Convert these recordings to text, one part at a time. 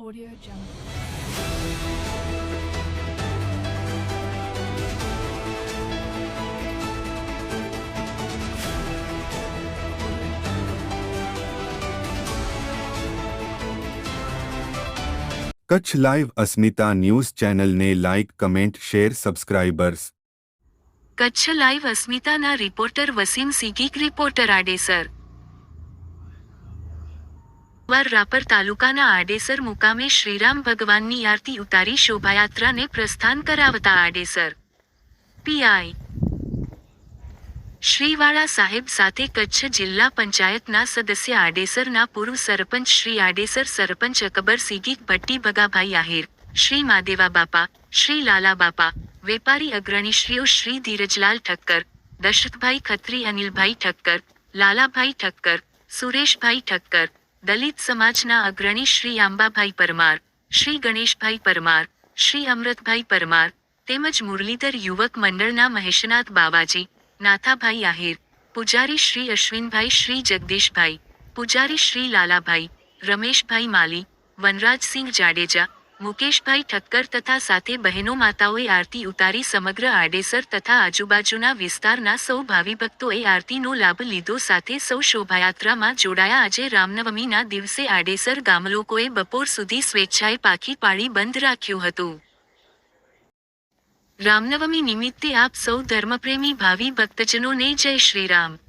Audio Jungle. Kutch live Asmita news ચેનલને like comment share subscribers Kutch live અસ્મિતાના reporter Wasim સિગીક reporter Adesar વાર રાપર તાલુકાના આડેસર મુકામે શ્રીરામ ભગવાનની આરતી ઉતારી શોભાયાત્રાને પ્રસ્થાન કરાવતા આડેસર. પીઆઈ શ્રીવાળા સાહેબ સાથે કચ્છ જિલ્લા પંચાયતના સદસ્ય આડેસરના પૂર્વ સરપંચ શ્રી આડેસર સરપંચ અકબર સિગી ભટ્ટી ભગાભાઈ આહિર, શ્રી માદેવા બાપા, શ્રી લાલા બાપા, વેપારી અગ્રણીશ્રીઓ શ્રી ધીરજલાલ ઠક્કર, દશરથભાઈ ખત્રી, અનિલભાઈ ઠક્કર, લાલાભાઈ ઠક્કર, સુરેશભાઈ ઠક્કર દલિત સમાજના અગ્રણી શ્રી આંબાભાઈ પરમાર, શ્રી ગણેશભાઈ પરમાર, શ્રી અમૃતભાઈ પરમાર, તેમજ મુરલીધર યુવક મંડળના મહેશનાથ બાવાજી, નાથાભાઈ આહિર, પૂજારી શ્રી અશ્વિનભાઈ, શ્રી જગદીશભાઈ, પૂજારી શ્રી લાલાભાઈ, રમેશભાઈ માલી, વનરાજસિંહ જાડેજા મુકેશભાઈ ઠક્કર તથા સાથે બહેનો માતાઓએ આરતી ઉતારી સમગ્ર આડેસર તથા આજુબાજુના વિસ્તારના સૌ ભાવિ ભક્તોએ આરતીનો લાભ લીધો. સાથે સૌ શોભાયાત્રામાં જોડાયા. આજે રામનવમીના દિવસે આડેસર ગામલોકોએ બપોર સુધી સ્વેચ્છાએ પાખી પાળી બંધ રાખ્યું હતું. રામનવમી નિમિત્તે આપ સૌ ધર્મપ્રેમી ભાવિ ભક્તજનોને જય શ્રીરામ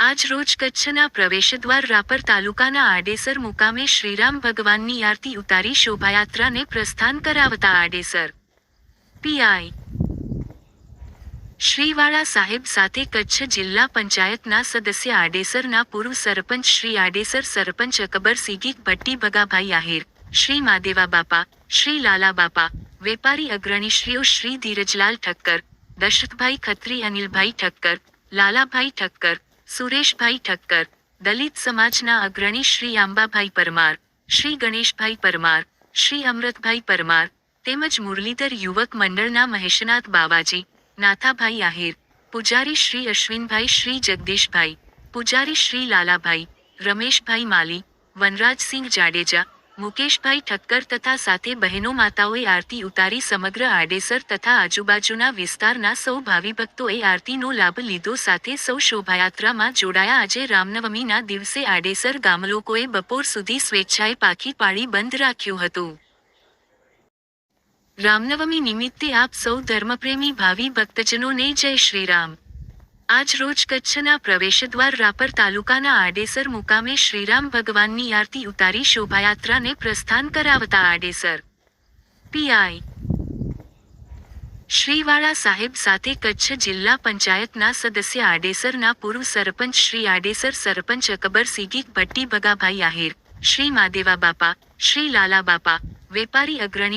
આજ રોજ કચ્છના પ્રવેશદ્વાર રાપર તાલુકાના આડેસર મુકામે શ્રીરામ ભગવાનની આરતી ઉતારી શોભાયાત્રાને પ્રસ્થાન કરાવતા આડેસર. પીઆઈ શ્રીવાળા સાહેબ સાથે કચ્છ જિલ્લા પંચાયતના સદસ્ય આડેસરના પૂર્વ સરપંચ શ્રી આડેસર સરપંચ અકબર સિગી ભટ્ટી ભગાભાઈ આહિર, શ્રી માદેવા બાપા, શ્રી લાલા બાપા, વેપારી અગ્રણીશ્રીઓ શ્રી ધીરજલાલ ઠક્કર, દશરથભાઈ ખત્રી, અનિલભાઈ ઠક્કર, લાલાભાઈ ઠક્કર સુરેશભાઈ ઠક્કર, દલિત સમાજના અગ્રણી શ્રી આંબાભાઈ પરમાર, શ્રી ગણેશભાઈ પરમાર, શ્રી અમૃતભાઈ પરમાર, તેમજ મુરલીધર યુવક મંડળના મહેશનાથ બાવાજી, નાથાભાઈ આહિર, પૂજારી શ્રી અશ્વિનભાઈ, શ્રી જગદીશભાઈ, પૂજારી શ્રી લાલાભાઈ, રમેશભાઈ માલી, વનરાજસિંહ જાડેજા મુકેશભાઈ ઠક્કર તથા સાથે બહેનો માતાઓએ આરતી ઉતારી સમગ્ર આડેસર તથા આજુબાજુના વિસ્તારના સૌ ભાવિ ભક્તોએ આરતીનો લાભ લીધો. સાથે સૌ શોભાયાત્રામાં જોડાયા આજે રામનવમીના દિવસે આડેસર ગામલોકોએ બપોર સુધી સ્વેચ્છાએ પાખી પાળી બંધ રાખ્યું હતું. રામનવમી નિમિત્તે આપ સૌ ધર્મપ્રેમી ભાવિ ભક્તજનોને જય શ્રીરામ આજ રોજ કચ્છના પ્રવેશદ્વાર રાપર તાલુકાના આડેસર મુકામે શ્રીરામ ભગવાનની આરતી ઉતારી શોભાયાત્રાને પ્રસ્થાન કરાવતા આડેસર. પીઆઈ શ્રીવાળા સાહેબ સાથે કચ્છ જિલ્લા પંચાયતના સદસ્ય આડેસરના પૂર્વ સરપંચ શ્રી આડેસર સરપંચ અકબર સિગી ભટ્ટી ભગાભાઈ આહિર, શ્રી માદેવા બાપા, શ્રી લાલા બાપા, વેપારી અગ્રણી